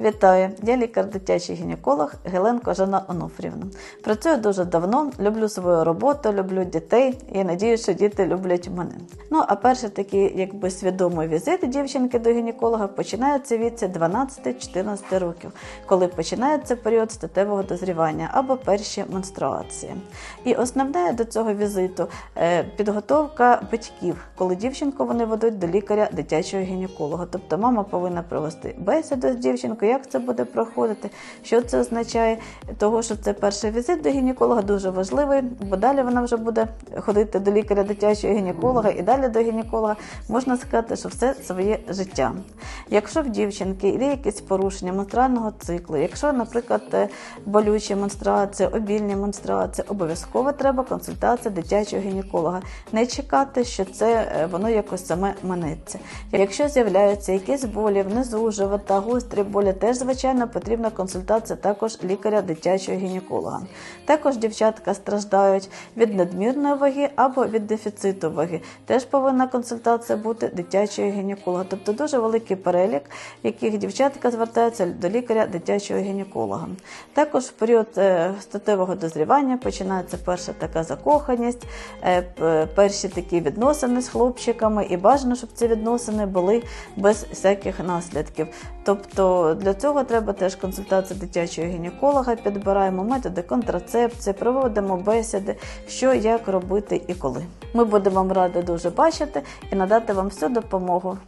Вітаю! Я лікар дитячий гінеколог Геленко Жанна Онуфрівна. Працюю дуже давно, люблю свою роботу, люблю дітей і надію, що діти люблять мене. Ну а перший такий, якби свідомий візит дівчинки до гінеколога починається від 12-14 років, коли починається період статевого дозрівання або перші менструації. І основне до цього візиту е, підготовка батьків, коли дівчинку вони ведуть до лікаря дитячого гінеколога. Тобто мама повинна провести бесіду з дівчинкою, як це буде проходити, що це означає. Того, що це перший візит до гінеколога дуже важливий, бо далі вона вже буде ходити до лікаря дитячого гінеколога і далі до гінеколога. Можна сказати, що все своє життя. Якщо в дівчинки є якісь порушення менструального циклу, якщо, наприклад, е, болючі менструації, обільні менструації, обов'язково треба консультація дитячого гінеколога. Не чекати, що це е, воно якось саме минеться. Якщо з'являються якісь болі внизу живота, гострі болі, теж звичайно потрібна консультація також лікаря дитячого гінеколога. Також дівчатка страждають від надмірної ваги або від дефіциту ваги. Теж повинна консультація бути дитячого гінеколога. Тобто дуже великий перелік, яких дівчатка звертаються до лікаря дитячого гінеколога. Також в період е, статевого дозрівання починається перша така закоханість, е, перші такі відносини з хлопчиками, і бажано, щоб ці відносини були без всяких наслідків. Тобто для цього треба теж консультація дитячого гінеколога, підбираємо методи контрацепції, проводимо бесіди, що як робити і коли. Ми будемо вам раді дуже бачити і надати вам всю допомогу.